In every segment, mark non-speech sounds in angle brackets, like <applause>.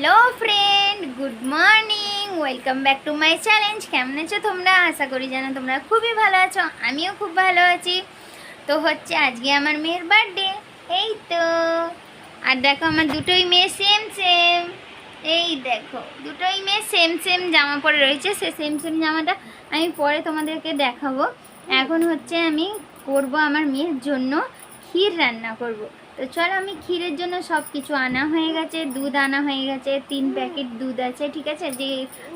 Hello friend good morning welcome back to my challenge কেমন আছো তোমরা? আশা করি যেন তোমরা খুবই ভালো আছো। আমিও খুব ভালো আছি। তো হচ্ছে আজকে আমার মেয়ের বার্থডে এই তো। আর দেখো, আমার দুটোই মেয়ে সেম সেম এই দেখো, দুটোই মেয়ে সেম সেম জামা পরে রয়েছে। সে সেম সেম জামাটা আমি পরে তোমাদেরকে দেখাবো। এখন হচ্ছে আমি করব আমার মেয়ের জন্য ক্ষীর রান্না করব। তো চলো আমি ক্ষীরের জন্য সব কিছু আনা হয়ে গেছে দুধ আনা হয়ে গেছে তিন প্যাকেট দুধ আছে ঠিক আছে? যে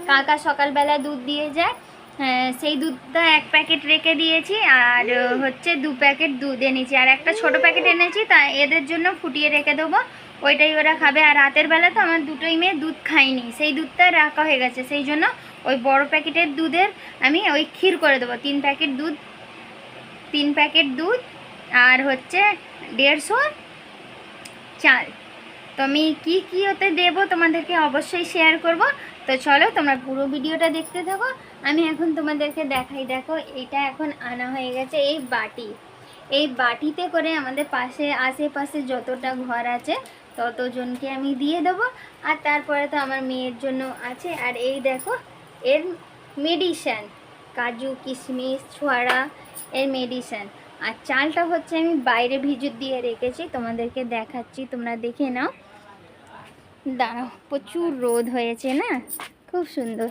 কাকা সকালবেলা দুধ দিয়ে যায় হ্যাঁ, সেই দুধটা এক প্যাকেট রেখে দিয়েছি আর হচ্ছে দু প্যাকেট দুধ এনেছি। আর একটা ছোট প্যাকেট এনেছি তা এদের জন্য ফুটিয়ে রেখে দেবো ওইটাই ওরা খাবে। আর রাতের বেলা তো আমার দুটোই মেয়ে দুধ খাইনি সেই দুধটা রাখা হয়ে গেছে। সেই জন্য ওই বড় প্যাকেটের দুধের আমি ওই ক্ষীর করে দেবো তিন প্যাকেট দুধ তিন প্যাকেট দুধ আর হচ্ছে দেড়শো চাল তো আমি কী কী ওতে দেবো তোমাদেরকে অবশ্যই শেয়ার করব। তো চলো, তোমরা পুরো ভিডিওটা দেখতে থাকো। আমি এখন তোমাদেরকে দেখাই, দেখো, এটা এখন আনা হয়ে গেছে এই বাটি। এই বাটিতে করে আমাদের পাশে, আশেপাশে যতটা ঘর আছে, ততজনকে আমি দিয়ে দেবো। আর তারপরে তো আমার মেয়ের জন্য আছে। আর এই দেখো, এর মেডিসিন কাজু, কিশমিশ ছোয়ারা এর মেডিসিন আর চালটা হচ্ছে আমি বাইরে ভিজুত দিয়ে রেখেছি, তোমাদেরকে দেখাচ্ছি, তোমরা দেখে নাও। দাঁড়াও, প্রচুর রোদ হয়েছে না? খুব সুন্দর।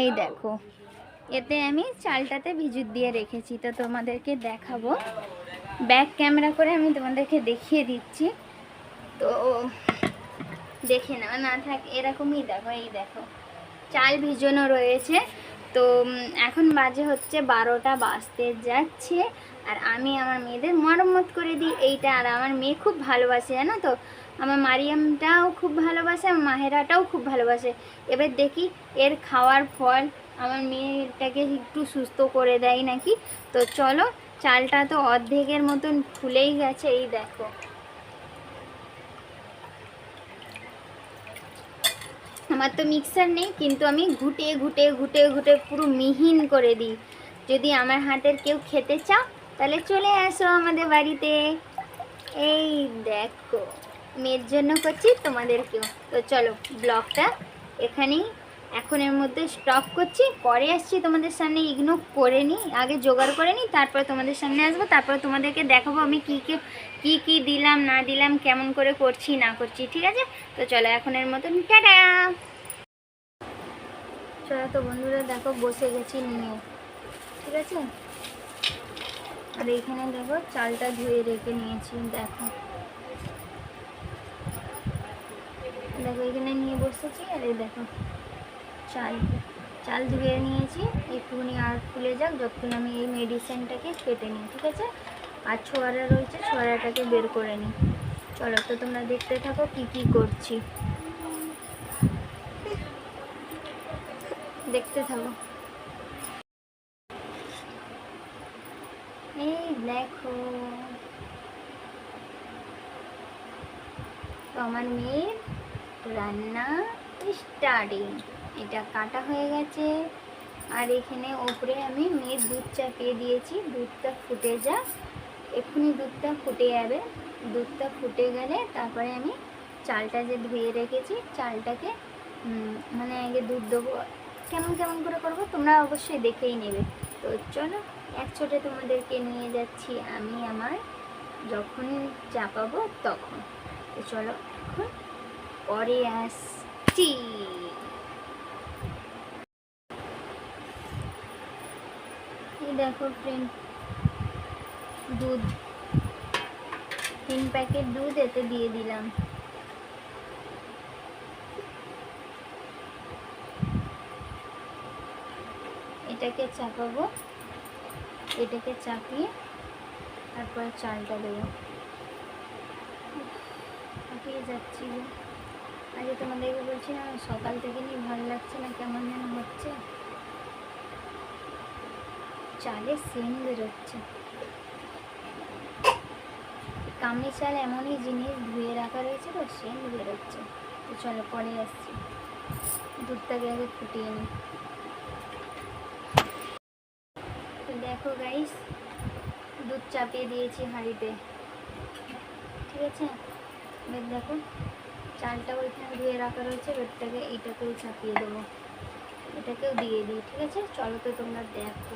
এই দেখো, এতে আমি চালটাতে ভিজুত দিয়ে রেখেছি, তো তোমাদেরকে দেখাবো। ব্যাক ক্যামেরা করে আমি তোমাদেরকে দেখিয়ে দিচ্ছি। তো দেখে নাও, না থাক, এরকমই দেখো, এই দেখো। চাল ভিজানো রয়েছে, তো এখন বাজে হচ্ছে বারোটা, বাজতে যাচ্ছে। আর আমি আমার মেয়েদের মরম্মত করে দিই এইটা। আর আমার মেয়ে খুব ভালোবাসে, জানো তো? আমার মারিয়ামটাও খুব ভালোবাসে, আমার মাহেরাটাও খুব ভালোবাসে। এবার দেখি এর খাওয়ার ফল আমার মেয়েটাকে একটু সুস্থ করে দেয় নাকি? তো চলো, চালটা তো অর্ধেকের মতন ফুলেই গেছে, এই দেখো। আমার তো মিক্সার নেই, কিন্তু আমি ঘুটে ঘুটে ঘুটে ঘুটে পুরো মিহিন করে দিই। যদি আমার হাতের কেউ খেতে চাও তাহলে চলে আসো আমাদের বাড়িতে। এই দেখো, মেয়ের জন্য করছি, তোমাদেরকেও। তো চলো, ব্লগটা এখানেই। এখন এর মধ্যে স্টপ করছি, পরে আসছি তোমাদের সামনে ইগনো করে নিই, আগে জোগাড় করে নিই, তারপর তোমাদের সামনে আসব, তারপর তোমাদেরকে দেখাবো আমি কী কী কী কী দিলাম, না দিলাম, কেমন করে করছি, না করছি, ঠিক আছে? তো চলো, এখন এর মতন, টাটা! চলো তো বন্ধুরা, দেখো, বসে গেছি নিয়ে, ঠিক আছে? আর এইখানে দেখো চালটা ধুয়ে রেখে নিয়েছি, দেখো। দেখো, এখানে নিয়ে বসেছি আর এই দেখো চাল। চাল ধুয়ে নিয়েছি, একটুখানি আর খুলে যাক, যতক্ষণ আমি এই মেডিসিনটাকে কেটে নিই, ঠিক আছে? আর ছোয়ারা রয়েছে ছোয়ারাটাকে বের করে নিই। চলো, তো তোমরা দেখতে থাকো কি কি করছি। দেখতে থাকো। এই দেখো। তো আমার মেয়ের রান্না স্টার্টিং এটা কাটা হয়ে গেছে। আর এখানে ওপরে আমি মেয়ের দুধ চাপিয়ে দিয়েছি। দুধটা ফুটে যা এক্ষুনি দুধটা ফুটে যাবে। দুধটা ফুটে গেলে তারপরে আমি চালটা যে ধুয়ে রেখেছি, চালটাকে মানে আগে দুধ দেবো। কেমন কেমন করে করব তোমরা অবশ্যই দেখেই নেবে। তো চলো এক ছোটে তোমাদেরকে নিয়ে যাচ্ছি আমি আমার। যখন চাপাবো তখন। তো চলো এখন পরে আসছি। দেখো ফ্রেন্ড দুধ। তিন প্যাকেট দুধ এতে দিয়ে দিলাম। এটাকে চাপাবো। এটাকে চাপিয়ে তারপর চালটা দেবো। হাঁপিয়ে যাচ্ছি আগে তোমাদেরকে বলছি না সকাল থেকে নিয়ে ভালো লাগছে না, কেমন যেন হচ্ছে। চালের সেন বেরোচ্ছে। কামনি চাল এমনই জিনিস ধুয়ে রাখা রয়েছে তো সেন বেরোচ্ছে। তো চলো পরে আসছি। দুধটাকে আগে ফুটিয়ে নিই তো দেখো গাইস দুধ চাপিয়ে দিয়েছি হাঁড়িতে। ঠিক আছে? এবার দেখো চালটা ওইখানে ধুয়ে রাখা রয়েছে এটাকে এইটাকেও চাপিয়ে দেবো। এটাকেও দিয়ে দিই, ঠিক আছে? চলো তো তোমরা দেখো।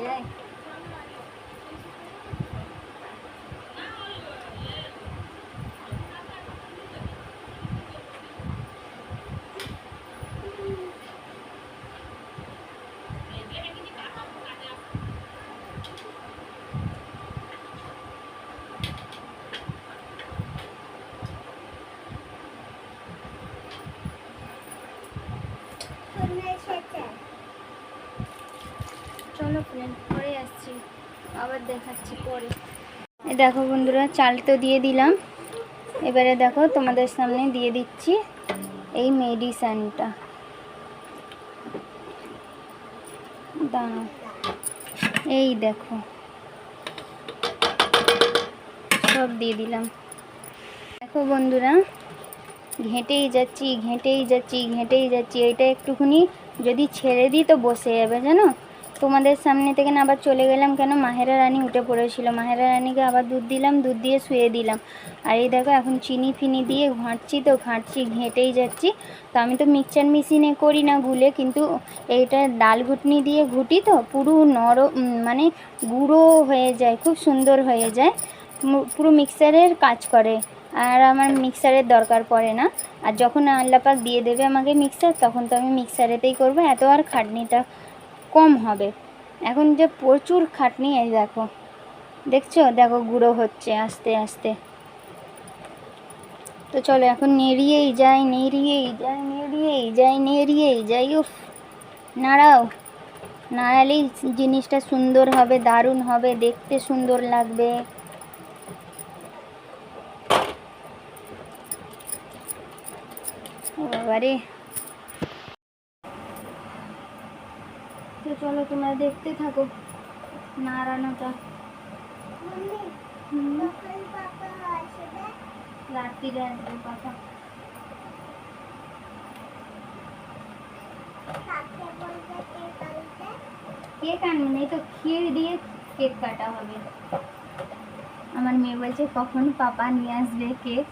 yeah. পরে আসছি। আবার দেখাচ্ছি পরে। দেখো বন্ধুরা, চাল তো দিয়ে দিলাম। এবারে দেখো তোমাদের সামনে দিয়ে দিচ্ছি এই মেডিসানটা দাঁড়াও। এই দেখো। সব দিয়ে দিলাম। দেখো বন্ধুরা, ঘেঁটেই যাচ্ছি ঘেঁটেই যাচ্ছি ঘেঁটেই যাচ্ছি। এটা একটুখানি যদি ছেড়ে দিই তো বসে যাবে, জানো? তোমাদের সামনে থেকে না আবার চলে গেলাম কেন? মাহেরা রানী উঠে পড়েছিল। মাহেরা রানীকে আবার দুধ দিলাম, দুধ দিয়ে শুয়ে দিলাম। আর এই দেখো, এখন চিনি ফিনি দিয়ে ঘাঁটছি তো, ঘাঁটছি, ঘেঁটেই যাচ্ছি। তো আমি তো মিক্সচার মেশিনে করি না গুলে, কিন্তু এইটা ডাল ঘুটনি দিয়ে ঘুটি তো, পুরো নরম মানে গুঁড়ো হয়ে যায়, খুব সুন্দর হয়ে যায়। পুরো মিক্সারের কাজ করে। আর আমার মিক্সারের দরকার পড়ে না। আর যখন আল্লাপাক দিয়ে দেবে আমাকে মিক্সার তখন তো আমি মিক্সারেতেই করব। এত আর খাটনিটা কম হবে। এখন যে প্রচুর খাটনি, এই দেখো। দেখছ? দেখো, গুঁড়ো হচ্ছে আস্তে আস্তে। তো চলো, এখন নেড়িয়েই যাই নেড়িয়েই যাই নেড়িয়েই যাই নেড়িয়েই যাই, উফ! নাড়াও। নাড়ালেই জিনিসটা সুন্দর হবে, দারুণ হবে, দেখতে সুন্দর লাগবে। বাবারে! চলো তোমরা দেখতে থাকো। নাড়ানোটা রাত্রিরে আসবে পাপা কেক আনবে না তো ক্ষীর দিয়ে কেক কাটা হবে। আমার মেয়ে বলছে কখন পাপা নিয়ে আসবে কেক?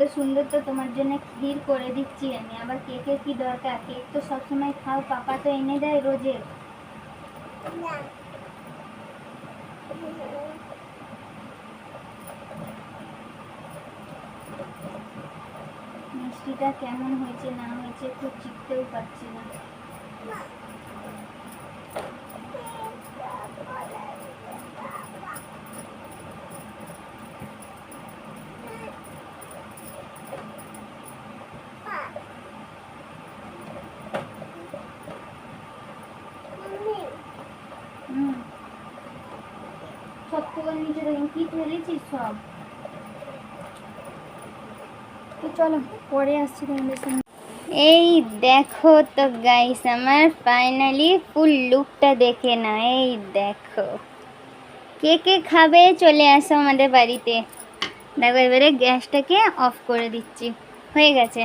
এত সুন্দর তো তোমার জন্য ক্ষীর করে দিচ্ছি আমি। আবার কেকের কি দরকার? কেক তো সবসময় খাও, পাপা তো এনে দেয় রোজে। মিষ্টিটা কেমন হয়েছে না হয়েছে খুব চিকতেও পারছি না। থেকে ফেলেছিস সব? তো চলো, পরে আসছি তোমাদের এই দেখো তো গাইস আমার ফাইনালি ফুল লুকটা দেখে না এই দেখো। কে কে খাবে চলে আসো আমাদের বাড়িতে। দেখো, এবারে গ্যাসটাকে অফ করে দিচ্ছি। হয়ে গেছে।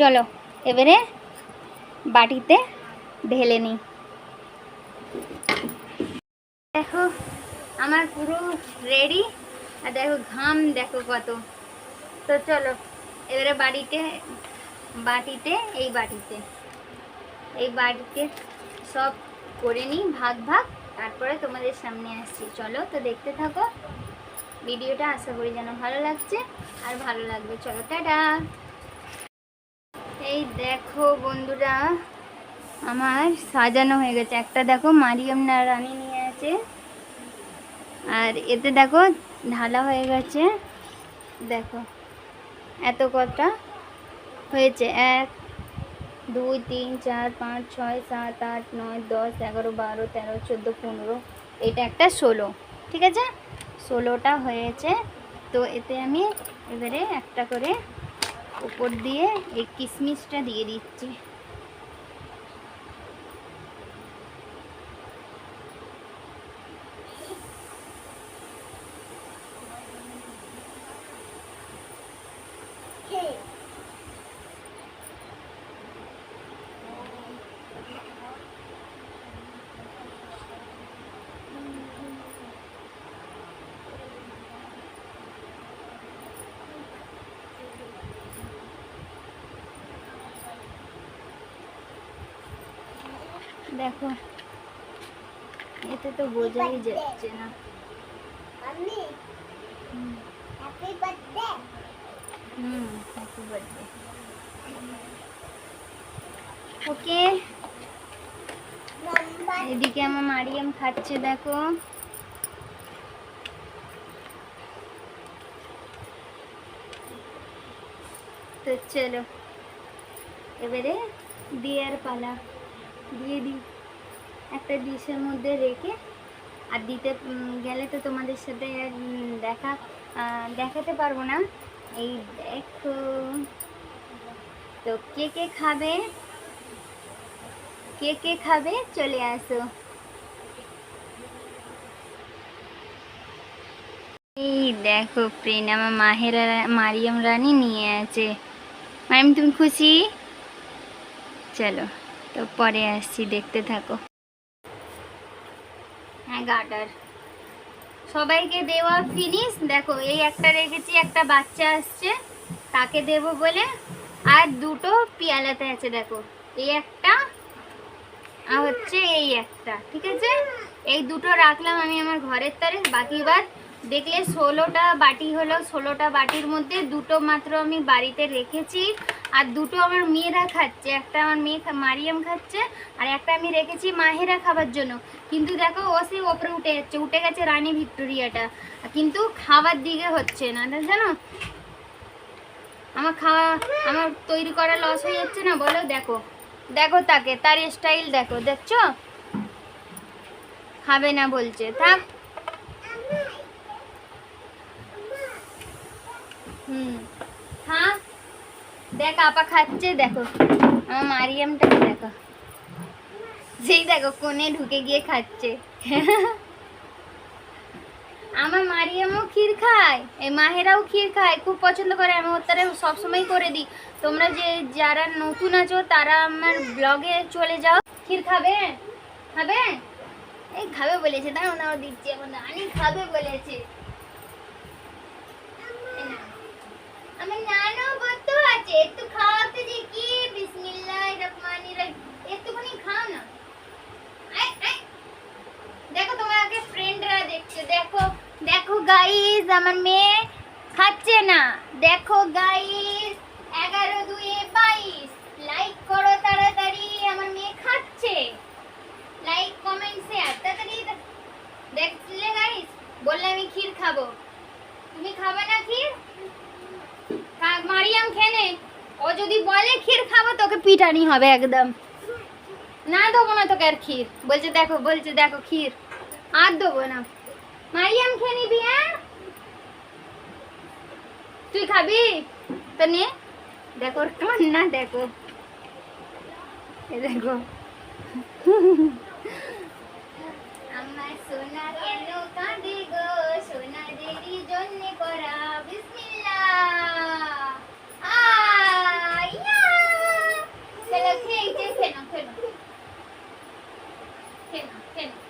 চলো, এবারে বাটিতে ঢেলে নিই। দেখো আমার পুরো রেডি আর দেখো ঘাম দেখো কত। তো চলো, এবারে বাড়িতে, বাটিতে, এই বাটিতে। এই বাটিতে সব করে নিই, ভাগ ভাগ, তারপরে তোমাদের সামনে আসছি। চলো তো দেখতে থাকো। ভিডিওটা আশা করি যেন ভালো লাগছে, আর ভালো লাগবে। চলো, টাটা। এই দেখো বন্ধুরা, আমার সাজানো হয়ে গেছে। একটা দেখো মারিয়াম না রানী নিয়ে আছে। আর এতে দেখো ঢালা হয়ে গেছে। দেখো, এত কটা হয়েছে? এক, দুই, তিন, চার, পাঁচ, ছয়, সাত, আট, নয়, দশ, এগারো, বারো, তেরো, চোদ্দ, পনেরো। এটা একটা ষোলো, ঠিক আছে? ষোলোটা হয়েছে। তো এতে আমি এবারে একটা করে উপর দিয়ে এই কিশমিশটা দিয়ে দিচ্ছি। দেখো। এতে তো বোঝাই যাচ্ছে না। Hmm happy birthday okay. এদিকে আমার মারিয়াম খাচ্ছে দেখো। তো চলো এবারে দিয়ার পালা। দিয়ে দিই। একটা ডিশের মধ্যে রেখে, আর দিতে গেলে তো তোমাদের সাথে দেখা দেখাতে পারব না। এই দেখো। তো কে কে খাবে? কে কে খাবে? চলে আসো। এই দেখো ফ্রেন্ড আমার মাহেরা, মারিয়াম রানী নিয়ে আছে। ম্যাম, তুমি খুশি? চলো। তো পরে আসছি, দেখতে থাকো। হ্যাঁ গাটার সবাইকে দেওয়া ফিনিশ। দেখো, এই একটা রেখেছি, একটা বাচ্চা আসছে, তাকে দেবো বলে। আর দুটো পিয়ালাতে আছে, দেখো। এই একটা, আর হচ্ছে এই একটা, ঠিক আছে? এই দুটো রাখলাম আমি আমার ঘরের তারে। বাকি বাদ দেখলে ষোলোটা বাটি হলো। ষোলোটা বাটির মধ্যে দুটো মাত্র আমি বাড়িতে রেখেছি। আর দুটো আমার মেয়েরা খাচ্ছে। একটা আমার মেয়ে মারিয়াম খাচ্ছে, আর একটা আমি রেখেছি মাহেরা খাবার জন্য। কিন্তু দেখো, ও সেই ওপরে উঠে যাচ্ছে, উঠে গেছে রানী ভিক্টোরিয়াটা। কিন্তু খাবার দিকে হচ্ছে না জানো? আমার খাওয়া, আমার তৈরি করা লস হয়ে যাচ্ছে না, বলো দেখো। দেখো তাকে, তার স্টাইল দেখো, দেখছ? খাবে না বলছে, থাক। হুম, থাক। দেখ, আপা খাচ্ছে, দেখো। আমার মারিয়ামটাকে দেখো। সেই দেখো, কোণে ঢুকে গিয়ে খাচ্ছে। আমার মারিয়ামও ক্ষীর খায়, এই মাহেরাও ক্ষীর খায়, খুব পছন্দ করে। আমি তারা সবসময় করে দিই। তোমরা যে, যারা নতুন আছো, তারা আমার ব্লগে চলে যাও। ক্ষীর খাবে? খাবে? এই খাবে বলেছে, দাঁড়াও দাঁড়াও, দিচ্ছি আমার নানি খাবে বলেছে এই নাও। আমার নানও বদ্ধ আছে একটু খাওয়াতে যে কি বিসমিল্লাহ রহমানির রহিম একটুখানি খাও না আয়, আয়। দেখো তোমাকে ফ্রেন্ডরা দেখছে দেখো দেখো গাইস আমার মেয়ে খাচ্ছে না। দেখো গাইস এগারো দুয়ে বাইশ। লাইক করো তাড়াতাড়ি, আমার মেয়ে খাচ্ছে। লাইক কমেন্ট শেয়ার তাড়াতাড়ি দেখলে গাইস বললে আমি ক্ষীর খাব। তুমি খাবে না ক্ষীর? মারিয়াম খেনে ও যদি বলে ক্ষীর খাব, তোকে পিটানি হবে একদম। না দেবো না তোকে আর ক্ষীর। বলছে দেখো বলছে দেখো ক্ষীর। আর দেবো না। মারিয়াম খেয়ে নিবি হ্যাঁ? তুই খাবি? তো নে। দেখো কান্না দেখো। এ দেখো। <laughs> আমার সোনা কেন কাঁদে গো সোনা দেরি জন্যে করা বিসমিল্লাহ আয়া চলো খেয়ে খেয়ে খেয়ে নাও খেয়ে নাও খেয়ে নাও খেয়ে নাও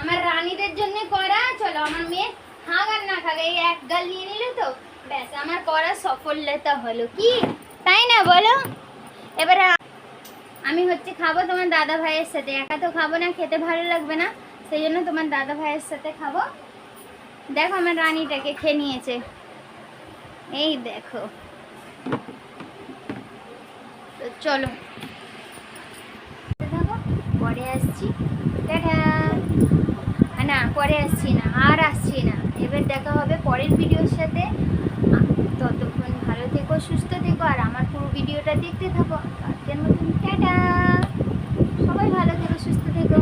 আমার রানীদের জন্য করা চলো আমার মেয়ে খাক আর না খাক এই এক গাল নিয়ে নিলে তো ব্যাস আমার করা সফলতা হলো কি? তাই না বলো? এবারে আমি হচ্ছে খাব তোমার দাদা ভাইয়ের সাথে। একা তো খাব না, খেতে ভালো লাগবে না, সেই জন্য তোমার দাদা ভাইয়ের সাথে খাব। দেখো আমার রানীটাকে খেয়ে নিয়েছে। এই দেখো। তো চলো। পরে আসছি। না, পরে আসছি না, আর আসছি না। এবার দেখা হবে পরের ভিডিওর সাথে। ভালো থাকো, সুস্থ থেকো, আর আমার পুরো ভিডিওটা দেখতে থাকো। আজকের মতন টাটা। সবাই ভালো থেকো, সুস্থ থেকো।